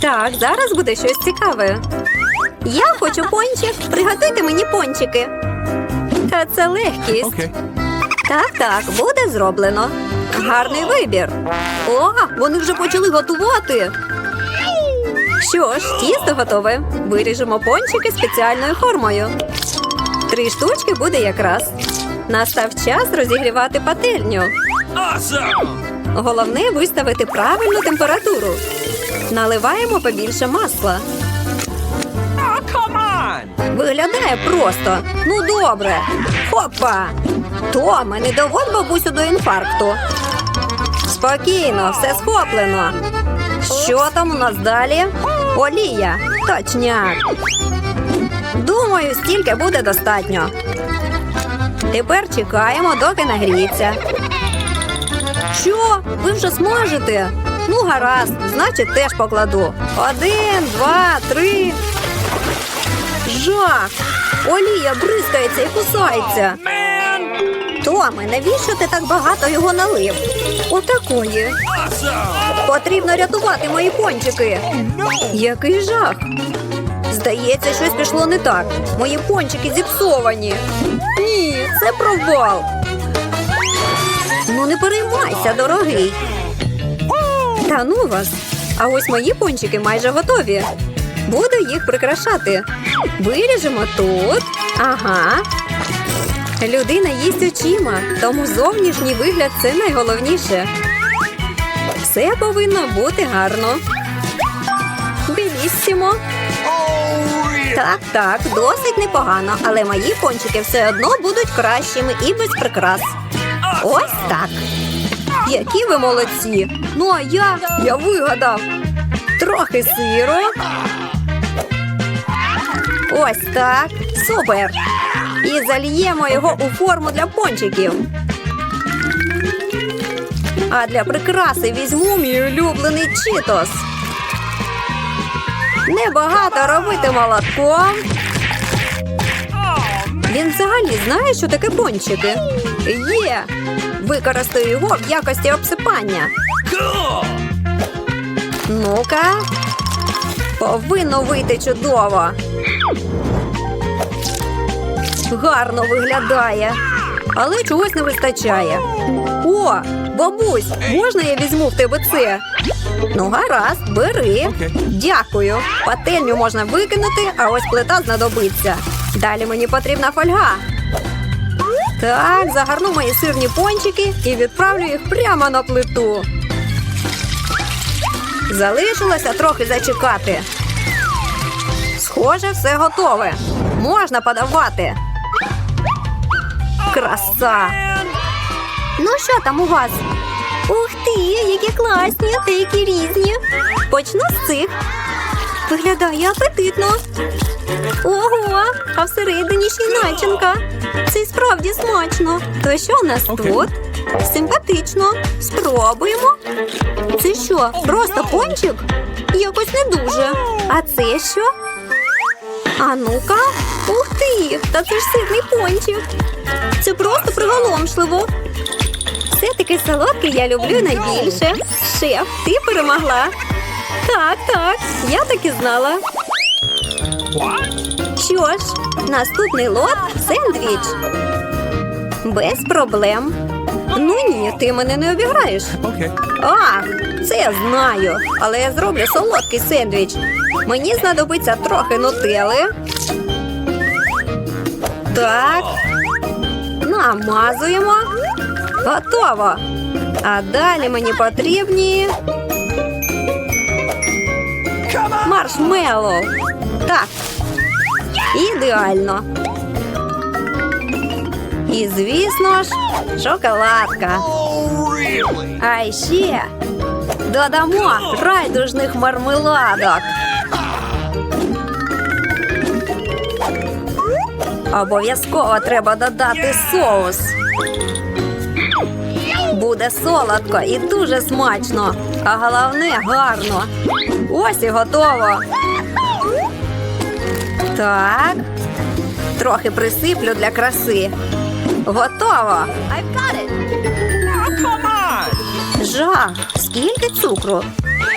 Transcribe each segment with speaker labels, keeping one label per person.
Speaker 1: Так, зараз буде щось цікаве. Я хочу пончик. Приготуйте мені пончики. Та це легкість.
Speaker 2: Okay.
Speaker 1: Так, так, буде зроблено. Гарний вибір. О, вони вже почали готувати. Що ж, тісто готове. Виріжемо пончики спеціальною формою. Три штучки буде якраз. Настав час розігрівати пательню.
Speaker 2: Awesome!
Speaker 1: Головне виставити правильну температуру. Наливаємо побільше масла. Виглядає просто. Ну добре. Хопа! Томе, не доводь бабусю до інфаркту. Спокійно, все схоплено. Що там у нас далі? Олія. Точняк. Думаю, стільки буде достатньо. Тепер чекаємо, доки нагріється. Що? Ви вже смажите? Ну, гаразд, значить, теж покладу. Один, два, три. Жах! Олія бризкається і кусається. Томе, навіщо ти так багато його налив? Отакої. Потрібно рятувати мої пончики. Який жах. Здається, щось пішло не так. Мої пончики зіпсовані. Ні, це провал. Ну не переймайся, дорогий. Та ну вас. А ось мої пончики майже готові. Буду їх прикрашати. Виріжемо тут. Ага. Людина їсть очима, тому зовнішній вигляд це найголовніше. Все повинно бути гарно. Біліссімо. Так, так, досить непогано, але мої пончики все одно будуть кращими і без прикрас. Ось так. Які ви молодці! Ну а я, я вигадав. Трохи сиру. Ось так. Супер. І зальємо його у форму для пончиків. А для прикраси візьму мій улюблений читос. Небагато робити молотком. Він взагалі знає, що таке пончики. Є. Використаю його в якості обсипання. Ну-ка. Повинно вийти чудово. Гарно виглядає. Але чогось не вистачає. О, бабусь, можна я візьму в тебе це? Ну, гаразд, бери. Дякую. Пательню можна викинути, а ось плита знадобиться. Далі мені потрібна фольга. Так, загарну мої сирні пончики і відправлю їх прямо на плиту. Залишилося трохи зачекати. Схоже, все готове. Можна подавати. Краса. Ну що там у вас? Ух ти, які класні та які різні. Почну з цих. Виглядає апетитно. Ого, а всередині ще й начинка. Це й справді смачно. То що у нас
Speaker 2: Окей.
Speaker 1: тут? Симпатично. Спробуємо. Це що, просто пончик? Якось не дуже. А це що? А ну-ка. Ух ти! Та це ж сирний пончик. Це просто приголомшливо. Все-таки солодке я люблю найбільше. Шеф, ти перемогла. Так, так, я так і знала. Що ж, наступний лот сендвіч. Без проблем. Ну ні, ти мене не обіграєш.
Speaker 2: Okay.
Speaker 1: А, це я знаю, але я зроблю солодкий сендвіч. Мені знадобиться трохи нутели. Так. Намазуємо. Готово. А далі мені потрібні маршмеллоу. Так. Ідеально. І, звісно ж, шоколадка.
Speaker 2: Oh.
Speaker 1: А ще додамо райдужних мармеладок. Обов'язково треба додати соус. Буде солодко і дуже смачно, а головне гарно. Ось і готово. Так. Трохи присиплю для краси. Готово.
Speaker 2: Oh, come on!
Speaker 1: Жах, скільки цукру?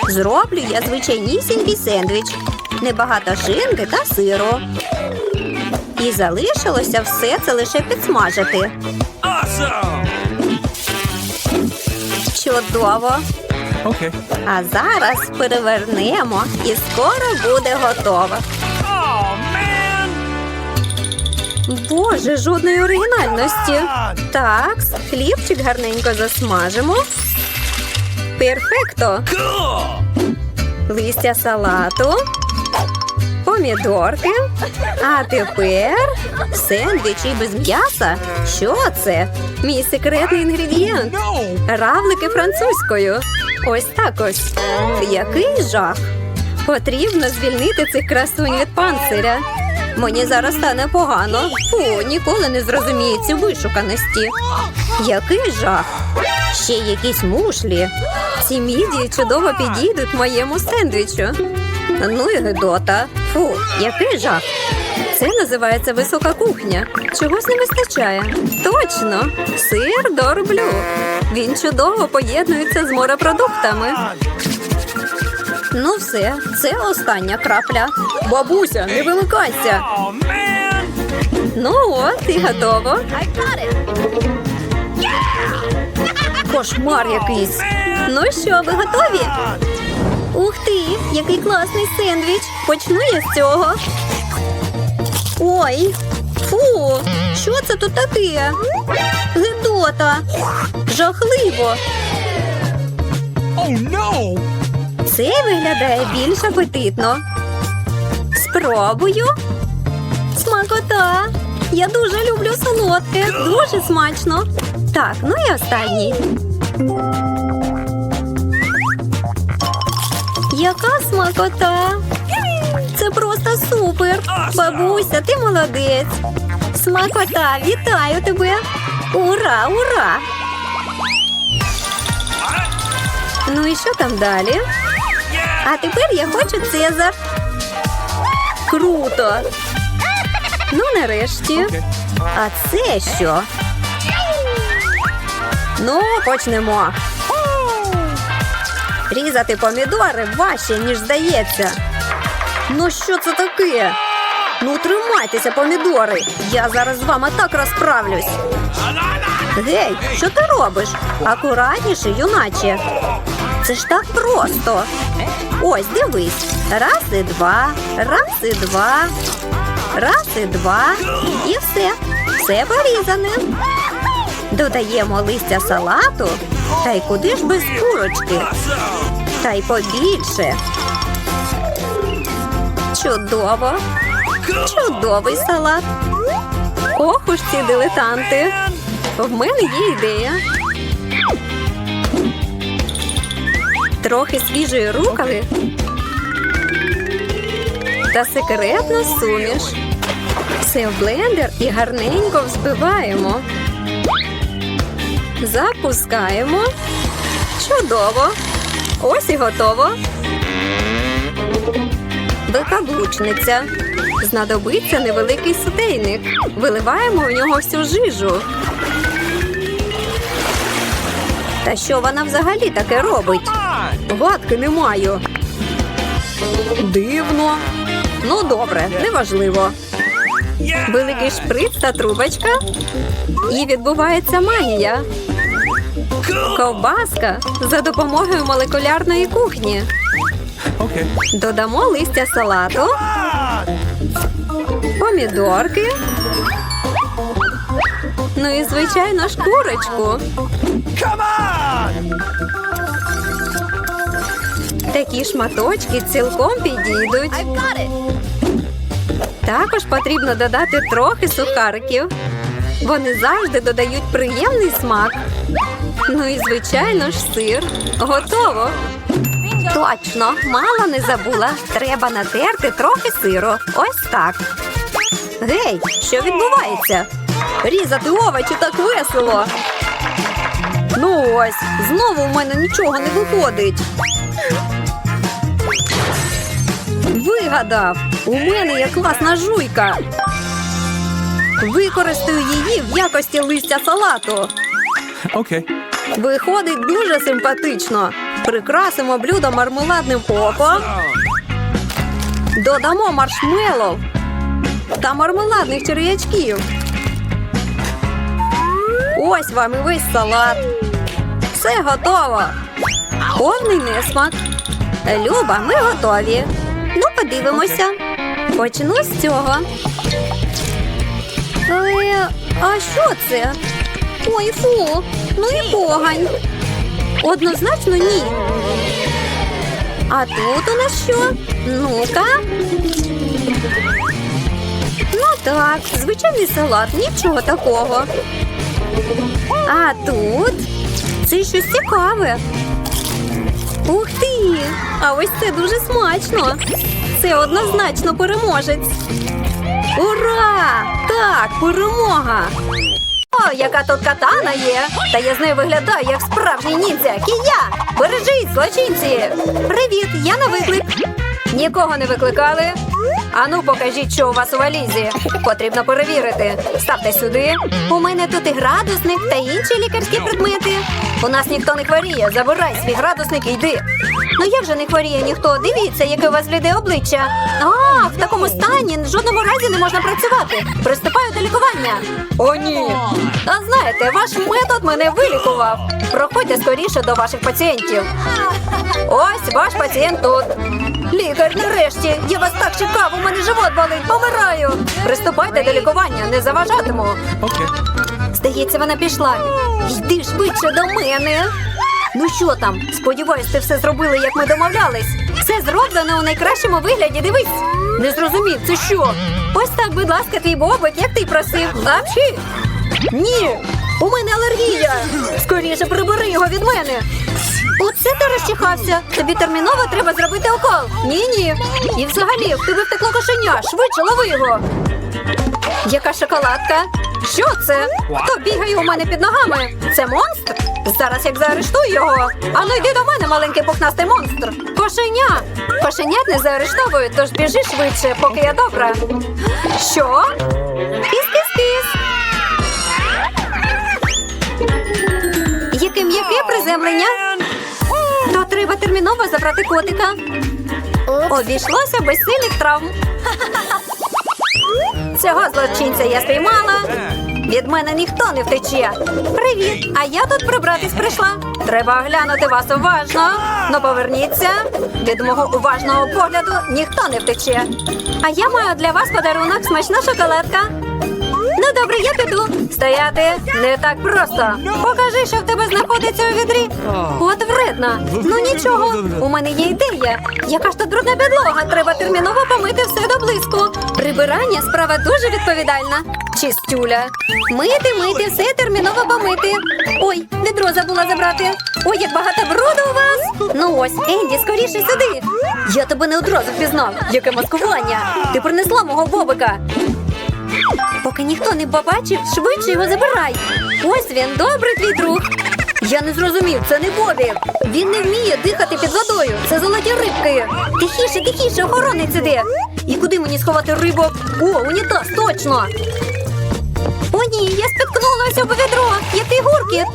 Speaker 1: Зроблю я звичайнісінький сендвіч. Небагато шинки та сиру. І залишилося все це лише підсмажити.
Speaker 2: Awesome.
Speaker 1: Чудово!
Speaker 2: Okay.
Speaker 1: А зараз перевернемо і скоро буде готово. Боже, жодної оригінальності. Так, хлібчик гарненько засмажимо. Перфекто! Листя салату, помідорки. А тепер сендвічі без м'яса. Що це? Мій секретний інгредієнт. Равлики французькою. Ось так ось. Який жах. Потрібно звільнити цих красунь від панциря. Мені зараз стане погано. Фу, ніколи не зрозумію ці вишуканості. Який жах. Ще якісь мушлі. Ці мідії чудово підійдуть моєму сендвічу. Ну і гидота. Фу, який жах. Це називається висока кухня. Чогось не вистачає. Точно, сир дорблю. Він чудово поєднується з морепродуктами. Ну все, це остання крапля. Бабуся, не вимикайся. Ну от, і готово. Кошмар якийсь. Ну що, ви готові? Ух ти, який класний сендвіч. Почну я з цього. Ой, фу, що це тут таке? Гидота. Жахливо.
Speaker 2: Oh no.
Speaker 1: Це виглядає більш апетитно. Спробую. Смакота. Я дуже люблю солодке. Дуже смачно. Так, ну і останній. Яка смакота? Це просто супер. Бабуся, ти молодець. Смакота, вітаю тебе. Ура, ура! Ну і що там далі? А тепер я хочу Цезар. Круто. Ну, нарешті. А це що? Ну, почнемо. Різати помідори важче, ніж здається. Ну, що це таке? Ну, тримайтеся, помідори. Я зараз з вами так розправлюсь. Гей, що ти робиш? Акуратніше, юначе. Це ж так просто. Ось, дивись. Раз і два, раз і два, раз і два. І все. Все порізане. Додаємо листя салату. Та й куди ж без курочки? Та й побільше. Чудово. Чудовий салат. Ох уж ці дилетанти. В мене є ідея. Трохи свіжої рукави та секретна суміш. Все в блендер і гарненько взбиваємо. Запускаємо. Чудово. Ось і готово. Викаблучниця. Знадобиться невеликий сотейник. Виливаємо в нього всю жижу. Та що вона взагалі таке робить? Гадки не маю. Дивно. Ну, добре, неважливо. Великий шприц та трубочка. І відбувається магія. Ковбаска за допомогою молекулярної кухні. Додамо листя салату, помідорки. Ну і звичайно ж курочку.
Speaker 2: Come on.
Speaker 1: Такі шматочки цілком підійдуть. Також потрібно додати трохи сухариків. Вони завжди додають приємний смак. Ну і звичайно ж сир. Готово. Точно, мало не забула. Треба натерти трохи сиру. Ось так. Гей, що відбувається? Різати овочі так весело. Ну ось, знову в мене нічого не виходить. Вигадав! У мене є класна жуйка. Використаю її в якості листя салату.
Speaker 2: Okay.
Speaker 1: Виходить дуже симпатично. Прикрасимо блюдо мармеладним оком. Додамо маршмеллоу та мармеладних черв'ячків. Ось вам і весь салат. Все готово. Повний несмак. Люба, ми готові. Ну, подивимося. Почну з цього. Але, а що це? Ой, фу, ну і погань. Однозначно ні. А тут у нас що? Ну-ка. Ну так, звичайний салат, нічого такого. А тут це щось цікаве. А ось це дуже смачно. Це однозначно переможець. Ура! Так, перемога! О, яка тут катана є! Та я з нею виглядаю як справжній ніндзя! Кія! Бережіть, злочинці! Привіт, я на виклик. Нікого не викликали? Ану, покажіть, що у вас у валізі. Потрібно перевірити. Ставте сюди. У мене тут і градусник та інші лікарські предмети. У нас ніхто не хворіє. Забирай свій градусник і йди. Ну як же не хворіє ніхто? Дивіться, яке у вас бліде обличчя. А, в такому стані в жодному разі не можна працювати. Приступаю до лікування. О, ні. А знаєте, ваш метод мене вилікував. Проходьте скоріше до ваших пацієнтів. Ось ваш пацієнт тут. Лікар, нарешті, я вас так чекав, у мене живот болить, помираю. Приступайте до лікування, не заважатиму.
Speaker 2: Okay.
Speaker 1: Здається, вона пішла. Йди швидше до мене. Ну що там? Сподіваюсь, ти все зробили, як ми домовлялись. Все зроблено у найкращому вигляді. Дивись. Не зрозумів, це що? Ось так, будь ласка, твій бобик, як ти просив. Апчі! Ні, у мене алергія. Скоріше прибери його від мене. Оце ти розчихався. Тобі терміново треба зробити укол. Ні, ні. І взагалі, в тебе втекло кошеня. Швидше лови його. Яка шоколадка? Що це? Хто бігає у мене під ногами? Це монстр? Зараз як заарештую його. Ану йди до мене, маленький пухнастий монстр. Кошеня. Кошенят не заарештовують, тож біжи швидше, поки я добра. Що? Кіс-кіс-кіс. Яке приземлення? То треба терміново забрати котика. Обійшлося без сильних травм. Цього злочинця я спіймала. Від мене ніхто не втече. Привіт! А я тут прибратись прийшла. Треба оглянути вас уважно. Ну поверніться. Від мого уважного погляду ніхто не втече. А я маю для вас подарунок смачна шоколадка. Добре, я піду. Стояти не так просто. Покажи, що в тебе знаходиться у відрі. От вредна. Ну нічого. У мене є ідея. Яка ж тут брудна підлога? Треба терміново помити все до блиску. Прибирання справа дуже відповідальна. Чистюля. Мити, мити, все терміново помити. Ой, відро забула забрати. Ой, як багато бруду у вас. Ну ось, Енді, скоріше сюди. Я тебе не одразу впізнав. Яке маскування. Ти принесла мого бобика. Поки ніхто не побачив, швидше його забирай. Ось він, добрий твій друг. Я не зрозумів, це не Бобі. Він не вміє дихати під водою. Це золоті рибки. Тихіше, тихіше, охоронець іде. І куди мені сховати рибок? О, унітаз, точно. О, ні, я спіткнулася об відро. Який гуркіт.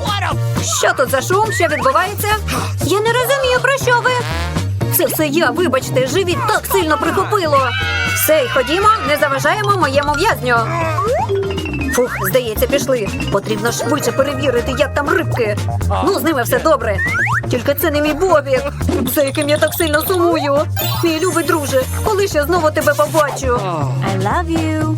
Speaker 1: Що тут за шум? Що відбувається? Я не розумію, про що ви. Це все я, вибачте, живіт так сильно прихопило. Все, й ходімо, не заважаємо моєму в'язню. Фух, здається, пішли. Потрібно швидше перевірити, як там рибки. Ну, з ними все добре. Тільки це не мій бобік, за яким я так сильно сумую. Мій любий друже, коли ще знову тебе побачу. I love you.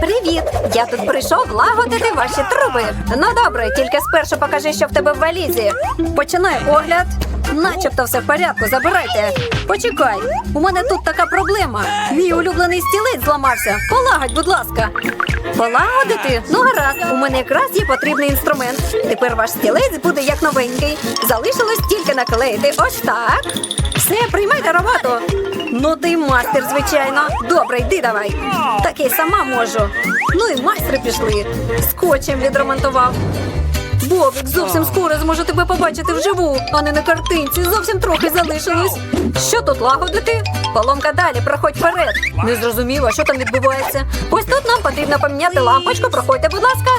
Speaker 1: Привіт! Я тут прийшов лагодити ваші труби. Ну добре, тільки спершу покажи, що в тебе в валізі. Починай огляд. Начебто все в порядку, забирайте. Почекай, у мене тут така проблема. Мій улюблений стілець зламався. Полагодь, будь ласка. Полагодити? Ну гаразд, у мене якраз є потрібний інструмент. Тепер ваш стілець буде як новенький. Залишилось тільки наклеїти. Ось так. Все, приймайте роботу. Ну ти мастер, звичайно. Добре, йди давай. Так я сама можу. Ну і майстри пішли. Скотчем відремонтував. Бобик, зовсім скоро зможу тебе побачити вживу, а не на картинці. Зовсім трохи залишилось. Що тут лагодити? Поломка далі, проходь вперед. Не зрозуміло, що там відбувається. Ось тут нам потрібно поміняти лампочку. Проходьте, будь ласка.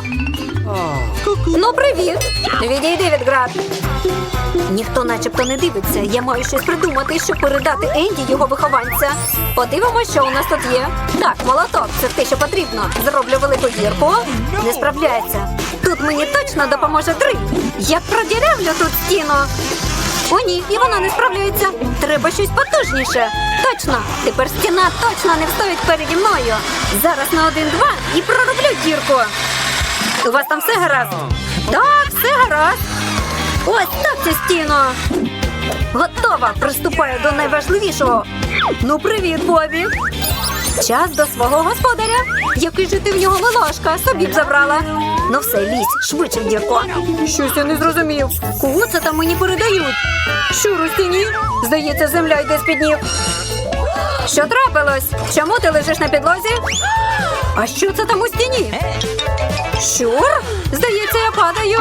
Speaker 1: Ну, привіт! Відійди від град. Ніхто начебто не дивиться. Я маю щось придумати, щоб передати Енді його вихованця. Подивимось, що у нас тут є. Так, молоток, це те, що потрібно. Зроблю велику дірку. Не справляється. Тут мені точно допоможе три. Я продірявлю тут стіну. О, ні, і вона не справляється. Треба щось потужніше. Точно, тепер стіна точно не встоїть переді мною. Зараз на один-два і пророблю дірку. У вас там все гаразд? Так, все гаразд. Ось так ця стіно. Готова. Приступаю до найважливішого. Ну, привіт, Бобі. Час до свого господаря. Який же ти в нього милашка, собі б забрала. Ну все, лізь, швидше в дірку. Щось я не зрозумів. Кого це там мені передають? Щур у стіні? Здається, земля йде з-під ніг. Що трапилось? Чому ти лежиш на підлозі? А що це там у стіні? Щур? Здається, я падаю.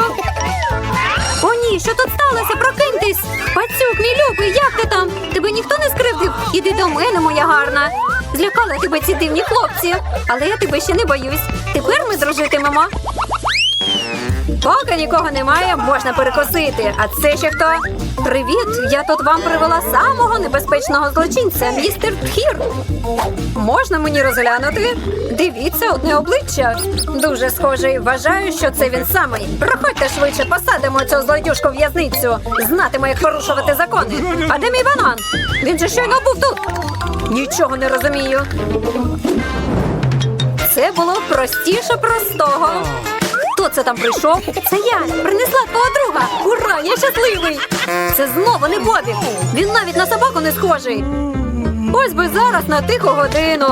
Speaker 1: О, ні, що тут сталося? Прокиньтесь! Пацюк, мій любий, як ти там? Тебе ніхто не скривдив? Іди до мене, моя гарна. Злякали тебе ці дивні хлопці, але я тебе ще не боюсь. Тепер ми дружитимемо. Поки нікого немає, можна перекосити. А це ще хто? Привіт! Я тут вам привела самого небезпечного злочинця, містер Тхір. Можна мені розглянути? Дивіться, одне обличчя. Дуже схожий. Вважаю, що це він самий. Проходьте швидше, посадимо цього злодюшку в'язницю. Знатиме, як порушувати закони. А де мій банан? Він же щойно був тут. Нічого не розумію. Це було простіше простого. Хто це там прийшов? Це я принесла твого друга. Ура! Я щасливий! Це знову не Бобі. Він навіть на собаку не схожий. Ось би зараз на тиху годину.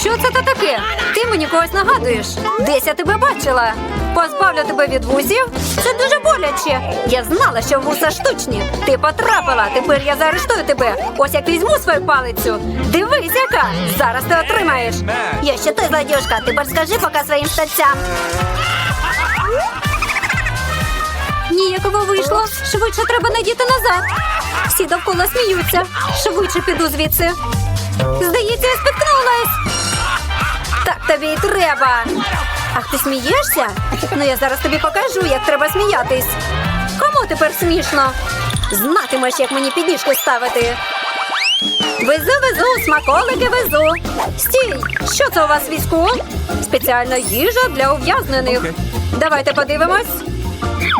Speaker 1: Що це та таке? Ти мені когось нагадуєш. Десь я тебе бачила. Позбавлю тебе від вусів. Це дуже боляче. Я знала, що вуса штучні. Ти потрапила. Тепер я заарештую тебе. Ось як візьму свою палицю. Дивись, яка. Зараз ти отримаєш. Я ще той злодюшка. Тепер скажи поки своїм статцям. Ніякого вийшло. Швидше треба надіти назад. Всі довкола сміються. Швидше піду звідси. Здається, я спіткнулась. Так тобі й треба. Ах, ти смієшся? Ну я зараз тобі покажу, як треба сміятись. Кому тепер смішно? Знатимеш, як мені підніжки ставити. Везу, везу, смаколики везу. Стій! Що це у вас візку? Спеціальна їжа для ув'язнених.
Speaker 2: Okay.
Speaker 1: Давайте подивимось.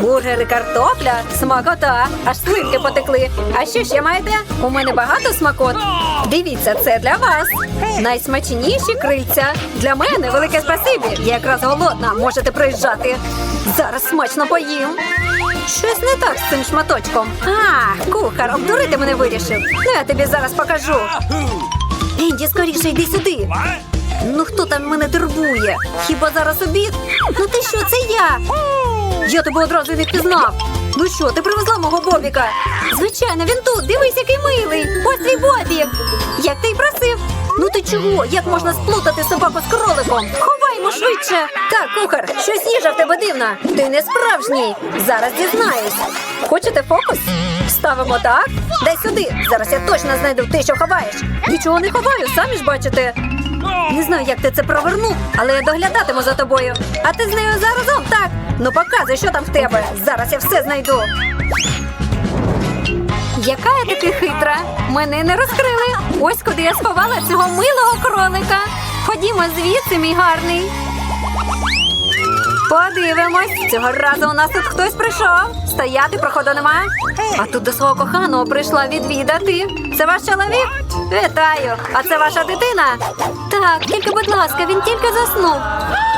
Speaker 1: Бургери, картопля, смакота, аж слинки потекли. А що ще маєте? У мене багато смакот. Дивіться, це для вас. Найсмачніші крильця. Для мене велике спасибі. Я якраз голодна, можете приїжджати. Зараз смачно поїм. Щось не так з цим шматочком. А, кухар, обдурити мене вирішив. Ну я тобі зараз покажу. Енді, скоріше йди сюди. Ну хто там мене турбує? Хіба зараз обід? Ну ти що, це я? Я тебе одразу не впізнав. Ну що, ти привезла мого Бобіка? Звичайно, він тут. Дивись, який милий. Ось твій Бобік. Як ти й просив. Ну ти чого? Як можна сплутати собаку з кроликом? Ховаймо швидше. Так, кухар, щось їжа в тебе дивна. Ти не справжній. Зараз дізнаюсь. Хочете фокус? Ставимо так. Дай сюди. Зараз я точно знайду те, що ховаєш. Нічого не ховаю, самі ж бачите. Не знаю, як ти це провернув, але я доглядатиму за тобою. А ти з нею заразом, так? Ну показуй, що там в тебе. Зараз я все знайду. Яка я таки хитра? Мене не розкрили. Ось куди я сховала цього милого кролика. Ходімо звідси, мій гарний. Подивимось. Цього разу у нас тут хтось прийшов. Стояти проходу немає. А тут до свого коханого прийшла відвідати. Це ваш чоловік? Вітаю. А це ваша дитина? Так, тільки, будь ласка, він тільки заснув.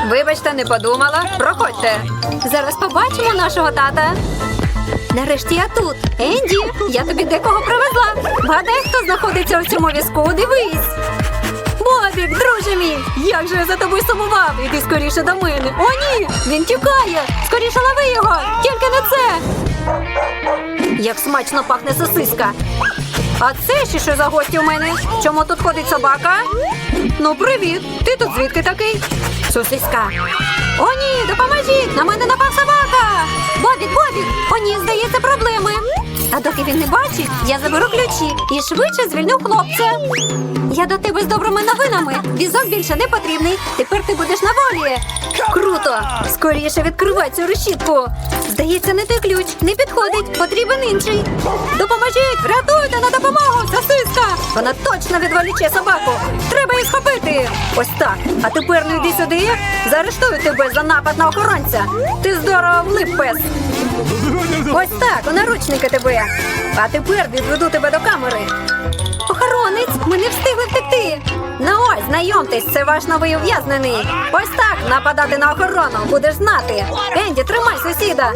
Speaker 1: Вибачте, не подумала. Проходьте. Зараз побачимо нашого тата. Нарешті я тут. Енді, я тобі декого привезла. Вгадай, хто знаходиться у цьому візку. Дивись. Бобік, друже мій, як же я за тобою сумував. Іди скоріше до мене. О, ні! Він тікає. Скоріше лови його. Тільки не це. Як смачно пахне сосиска. А це ще що за гості у мене? Чому тут ходить собака? Ну, привіт. Ти тут звідки такий? Сосиска. О, ні, допоможіть! На мене напав собака! Бобік, Бобік! О, ні, здається, проблеми. А доки він не бачить, я заберу ключі і швидше звільню хлопця. Я до тебе з добрими новинами. Візок більше не потрібний. Тепер ти будеш на волі. Круто! Скоріше відкривай цю решітку. Здається, не той ключ. Не підходить. Потрібен інший. Допоможіть! Рятуйте на допомогу! Сосиска! Вона точно відволіче собаку. Треба її схопити. Ось так. А тепер не йди сюди. Заарештую тебе за напад на охоронця. Ти здорово влип, пес. Ось так, у наручники тебе. А тепер відведу тебе до камери. Охоронець, ми не встигли втекти. Ну ось, знайомтесь, це ваш новий ув'язнений. Ось так нападати на охорону, будеш знати. Енді, тримай сусіда.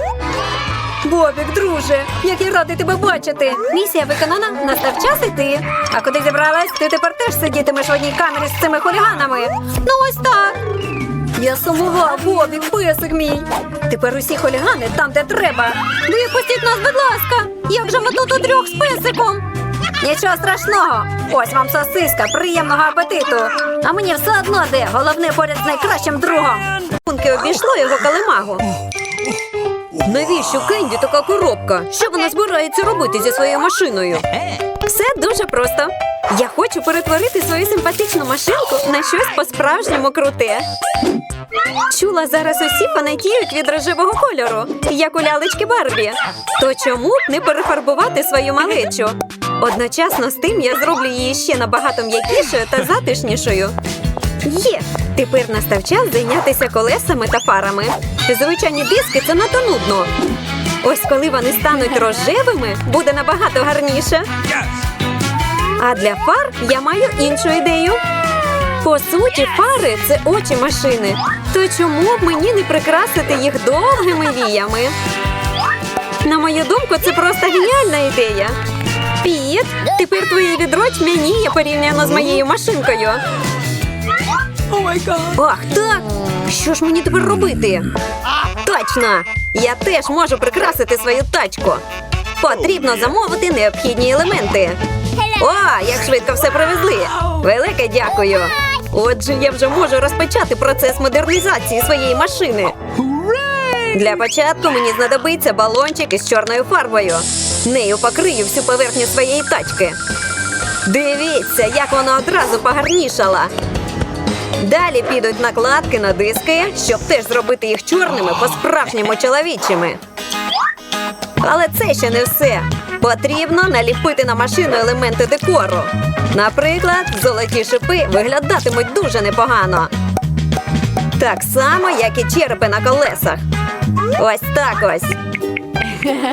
Speaker 1: Бобік, друже, як я радий тебе бачити. Місія виконана, настав час іти. А куди зібралась? Ти тепер теж сидітимеш в одній камері з цими хуліганами. Ну ось так. Я сумував, Бобік, песик мій. Тепер усі хулігани там, де треба. Випустіть нас, будь ласка. Як же ми тут у трьох з песиком? Нічого страшного. Ось вам сосиска, приємного апетиту. А мені все одно де. Головне поряд з найкращим другом. Пунки обійшло його калимагу. Навіщо Кенді така коробка? Що вона збирається робити зі своєю машиною? Все дуже просто. Я хочу перетворити свою симпатичну машинку на щось по-справжньому круте. Чула, зараз усі фанатіють від рожевого кольору, як у лялечки Барбі. То чому б не перефарбувати свою малечу? Одночасно з тим я зроблю її ще набагато м'якішою та затишнішою. Є! Тепер настав час зайнятися колесами та фарами. Звичайні диски це надто нудно. Ось коли вони стануть рожевими, буде набагато гарніше. А для фар я маю іншу ідею. По суті, фари це очі машини. То чому б мені не прикрасити їх довгими віями? На мою думку, це просто геніальна ідея. Піт, тепер твоє відро тьмяніє порівняно з моєю машинкою. Ах, так! Що ж мені тепер робити? Точно! Я теж можу прикрасити свою тачку. Потрібно замовити необхідні елементи. О, як швидко все привезли! Велике дякую! Отже, я вже можу розпочати процес модернізації своєї машини. Для початку мені знадобиться балончик із чорною фарбою. Нею покрию всю поверхню своєї тачки. Дивіться, як вона одразу погарнішала. Далі підуть накладки на диски, щоб теж зробити їх чорними по-справжньому чоловічими. Але це ще не все. Потрібно наліпити на машину елементи декору. Наприклад, золоті шипи виглядатимуть дуже непогано. Так само, як і черепи на колесах. Ось так ось.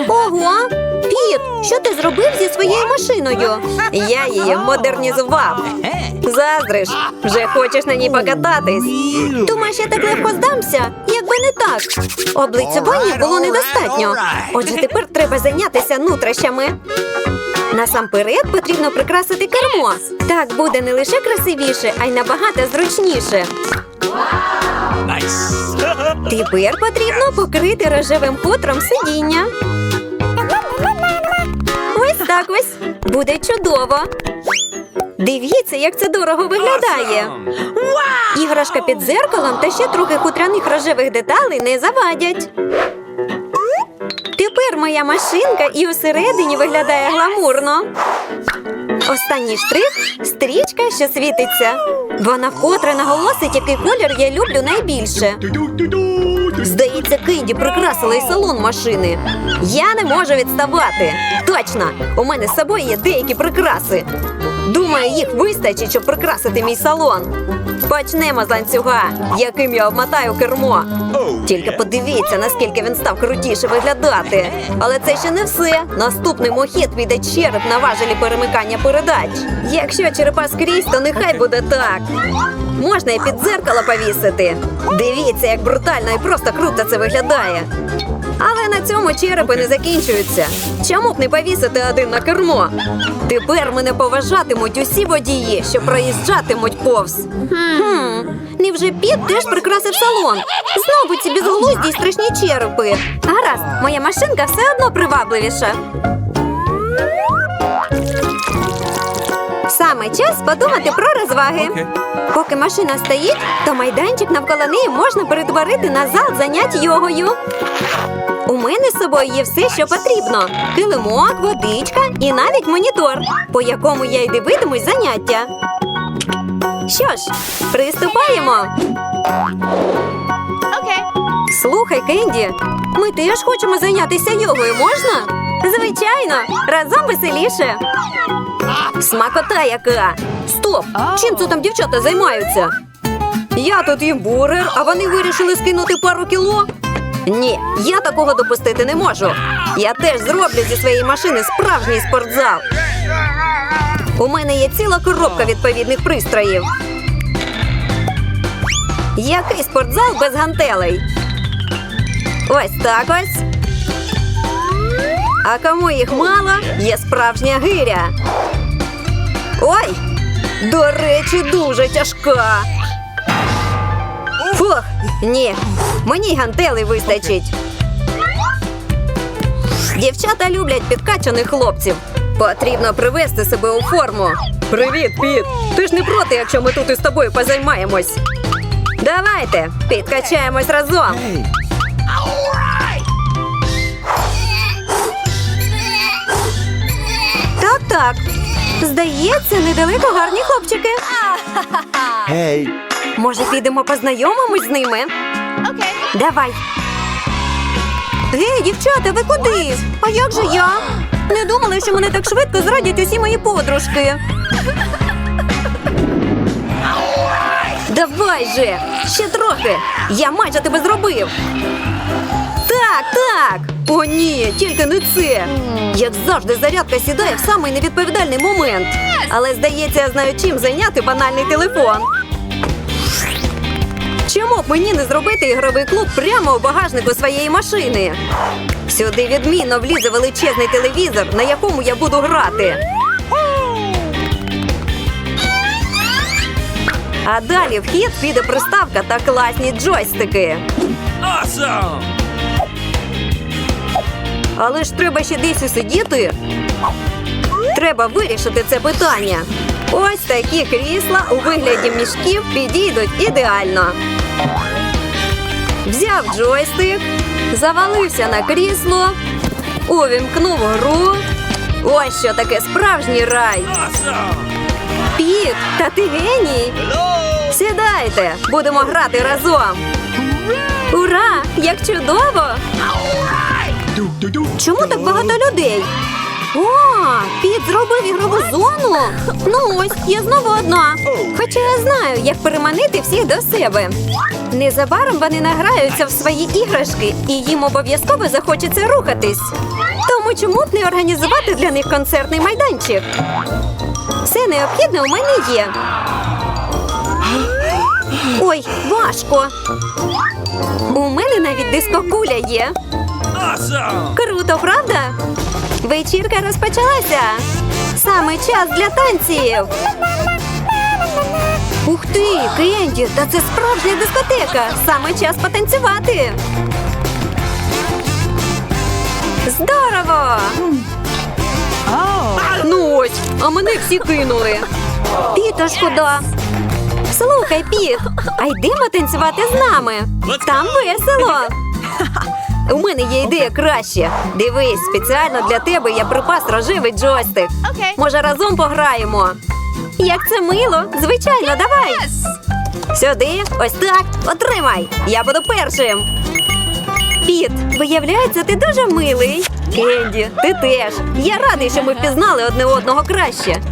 Speaker 1: Ого! Піт, що ти зробив зі своєю машиною? Я її модернізував. Заздриш, вже хочеш на ній покататись. Думаєш, я так легко здамся? Якби не так. Облицювання було недостатньо. Отже, тепер треба зайнятися нутрощами. Насамперед потрібно прикрасити кермо. Так буде не лише красивіше, а й набагато зручніше. Тепер потрібно покрити рожевим хутром сидіння. Ось так ось. Буде чудово. Дивіться, як це дорого виглядає. Іграшка під зеркалом та ще трохи хутряних рожевих деталей не завадять. Тепер моя машинка і усередині виглядає гламурно. Останній штрих стрічка, що світиться. Вона вкотре наголосить, який колір я люблю найбільше. Здається, Кенді прикрасила і салон машини. Я не можу відставати. Точно, у мене з собою є деякі прикраси. Думаю, їх вистачить, щоб прикрасити мій салон. Почнемо з ланцюга, яким я обмотаю кермо. Тільки подивіться, наскільки він став крутіше виглядати. Але це ще не все. Наступний мохід піде череп на важелі перемикання передач. Якщо черепа скрізь, то нехай буде так. Можна і під дзеркало повісити. Дивіться, як брутально і просто круто це виглядає. Але на цьому черепи не закінчуються. Чому б не повісити один на кермо? Тепер мене поважатимуть усі водії, що проїжджатимуть повз. Хм, невже Піт теж прикрасив салон? Знову ці безглузді й страшні черепи. Гаразд, моя машинка все одно привабливіша. Саме час подумати про розваги.
Speaker 2: Окей.
Speaker 1: Поки машина стоїть, то майданчик навколо неї можна перетворити на зал занять йогою. У У мене з собою є все, що потрібно: килимок, водичка і навіть монітор, по якому я й дивитимусь заняття. Що ж, приступаємо. Слухай, Кенді, ми теж хочемо зайнятися йогою, можна? Звичайно, разом веселіше. Смакота яка! Стоп! Чим це там дівчата займаються? Я тут їм бургер, а вони вирішили скинути пару кіло. Ні, я такого допустити не можу. Я теж зроблю зі своєї машини справжній спортзал. У мене є ціла коробка відповідних пристроїв. Який спортзал без гантелей? Ось так ось. А кому їх мало, є справжня гиря. Ой! До речі, дуже тяжка. Фух, ні, мені й гантелей вистачить. Дівчата люблять підкачаних хлопців. Потрібно привести себе у форму. Привіт, Піт! Ти ж не проти, якщо ми тут із тобою позаймаємось. Давайте, підкачаємось разом. Так. Здається, недалеко гарні хлопчики.
Speaker 3: Hey.
Speaker 1: Може, підемо познайомимось з ними?
Speaker 4: Окей.
Speaker 1: Давай. Гей, дівчата, ви куди? А як же я? Не думала, що мене так швидко зрадять усі мої подружки. Давай же! Ще трохи! Я майже тебе зробив. Так, так. О, ні, тільки не це. Як завжди, зарядка сідає в самий невідповідальний момент. Але здається, я знаю, чим зайняти банальний телефон. Чому б мені не зробити ігровий клуб прямо у багажнику своєї машини? Сюди відмінно влізе величезний телевізор, на якому я буду грати. А далі в хід піде приставка та класні джойстики.
Speaker 2: Awesome!
Speaker 1: Але ж треба ще десь усидіти. Треба вирішити це питання. Ось такі крісла у вигляді мішків підійдуть ідеально. Взяв джойстик, завалився на крісло, увімкнув гру. Ось що таке справжній рай. Піт, та ти геній. Сідайте, будемо грати разом. Ура! Як чудово! Чому так багато людей? О, Піт зробив ігрову зону. Ну ось, я знову одна. Хоча я знаю, як переманити всіх до себе. Незабаром вони награються в свої іграшки, і їм обов'язково захочеться рухатись. Тому чому б не організувати для них концертний майданчик? Все необхідне у мене є. Ой, важко. У мене навіть дискокуля є.
Speaker 2: Awesome!
Speaker 1: Круто, правда? Вечірка розпочалася. Саме час для танців. Ух ти, Кенді, та це справжня дискотека. Саме час потанцювати. Здорово! Ну ось, а мене всі кинули. Піта шкода. Слухай, Піт, а йдемо танцювати з нами. Там весело. У мене є ідея краще. Дивись, спеціально для тебе я припас рожевий джойстик.
Speaker 4: Окей.
Speaker 1: Може, разом пограємо? Як це мило! Звичайно, давай! Сюди, ось так, отримай! Я буду першим. Піт, виявляється, ти дуже милий. Кенді, ти теж. Я радий, що ми впізнали одне одного краще.